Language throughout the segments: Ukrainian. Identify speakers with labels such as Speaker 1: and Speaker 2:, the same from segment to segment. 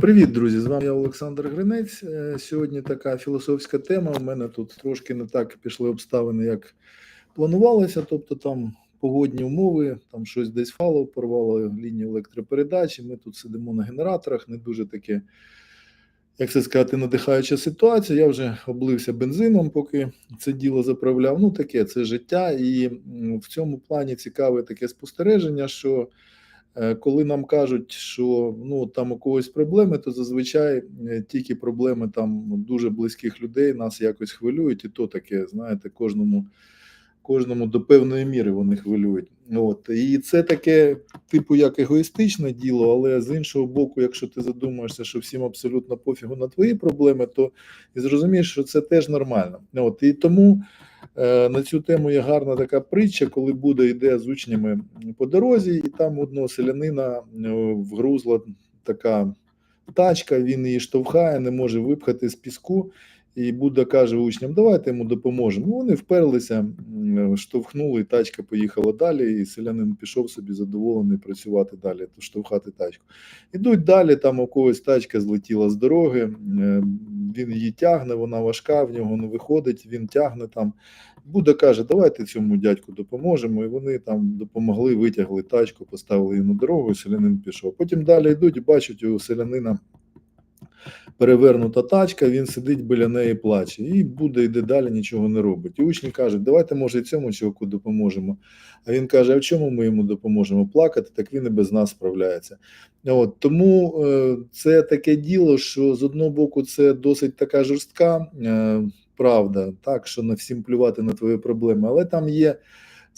Speaker 1: Привіт, друзі! З вами я Олександр Гринець. Е, Сьогодні така філософська тема. У мене тут трошки не так пішли обставини, як планувалося. Тобто там погодні умови, там щось десь впало, порвало лінію електропередачі. Ми тут сидимо на генераторах, не дуже таке, як це сказати, надихаюча ситуація. Я вже облився бензином, поки це діло заправляв. Ну, таке це життя. І в цьому плані цікаве таке спостереження, що. Е, Коли нам кажуть, що ну там у когось проблеми, то зазвичай е, тільки проблеми там дуже близьких людей нас якось хвилюють, і то таке, знаєте, кожному кожному до певної міри вони хвилюють. От і це таке, типу, як егоїстичне діло, але з іншого боку, якщо ти задумаєшся, що всім абсолютно пофігу на твої проблеми, то і зрозумієш, що це теж нормально. От і тому. Е, На цю тему є гарна така притча, коли буде йде з учнями по дорозі, і там одного селянина е, вгрузла така тачка, він її штовхає, не може випхати з піску. І Будда каже учням: давайте йому допоможемо. Ну, Вони вперлися, штовхнули, і тачка поїхала далі. І селянин пішов собі задоволений працювати далі, штовхати тачку. Ідуть далі, там у когось тачка злетіла з дороги, е, він її тягне, вона важка, в нього не виходить, він тягне там. Будда каже, давайте цьому дядьку допоможемо. І вони там допомогли, витягли тачку, поставили її на дорогу, і селянин пішов. Потім далі йдуть і бачать у селянина перевернута тачка, він сидить біля неї плаче. І Будда йде далі, нічого не робить. І учні кажуть, давайте, може, і цьому чуваку допоможемо. А він каже: а в чому ми йому допоможемо плакати? Так він і без нас справляється. От тому е, це таке діло, що з одного боку це досить така жорстка е, правда, так що на всім плювати на твої проблеми, але там є.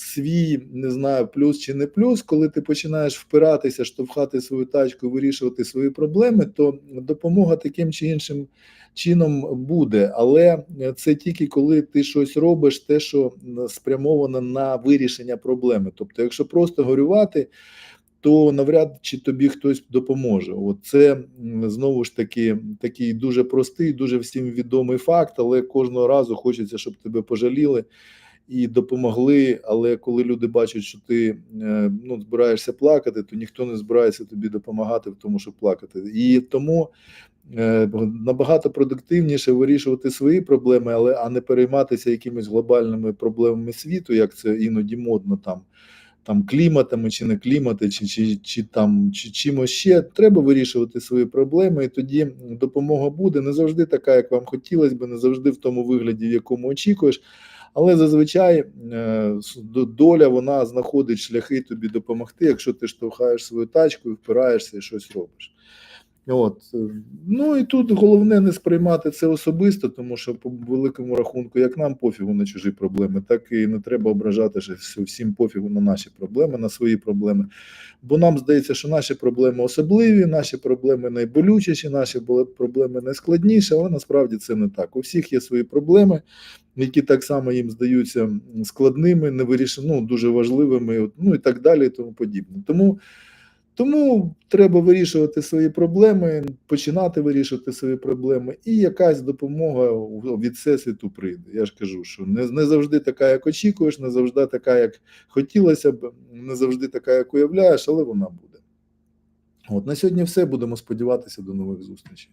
Speaker 1: Свій не знаю, плюс чи не плюс, коли ти починаєш впиратися, штовхати свою тачку, вирішувати свої проблеми, то допомога таким чи іншим чином буде. Але це тільки коли ти щось робиш, те, що спрямовано на вирішення проблеми. Тобто, якщо просто горювати, то навряд чи тобі хтось допоможе. От це знову ж таки такий дуже простий, дуже всім відомий факт, але кожного разу хочеться, щоб тебе пожаліли і допомогли. Але коли люди бачать, що ти е, ну, збираєшся плакати, то ніхто не збирається тобі допомагати в тому, щоб плакати. І тому е, набагато продуктивніше вирішувати свої проблеми, але а не перейматися якимись глобальними проблемами світу, як це іноді модно там. Там кліматами чи не клімати, чи, чи, чи там чи чимось ще треба вирішувати свої проблеми, і тоді допомога буде не завжди така, як вам хотілося би, не завжди в тому вигляді, в якому очікуєш. Але зазвичай е, доля вона знаходить шляхи тобі допомогти, якщо ти штовхаєш свою тачку і впираєшся і щось робиш. От. Ну і тут головне не сприймати це особисто, тому що по великому рахунку, як нам пофігу на чужі проблеми, так і не треба ображати, що всім пофігу на наші проблеми, на свої проблеми. Бо нам здається, що наші проблеми особливі, наші проблеми найболючіші, наші проблеми найскладніші, але насправді це не так. У всіх є свої проблеми, які так само їм здаються складними, невиріш... ну, дуже важливими, ну і так далі, і тому подібне. Тому, тому треба вирішувати свої проблеми, починати вирішувати свої проблеми, і якась допомога від всесвіту прийде. Я ж кажу, що не, не завжди така, як очікуєш, не завжди така, як хотілося б, не завжди така, як уявляєш, але вона буде. От на сьогодні все. Будемо сподіватися до нових зустрічей.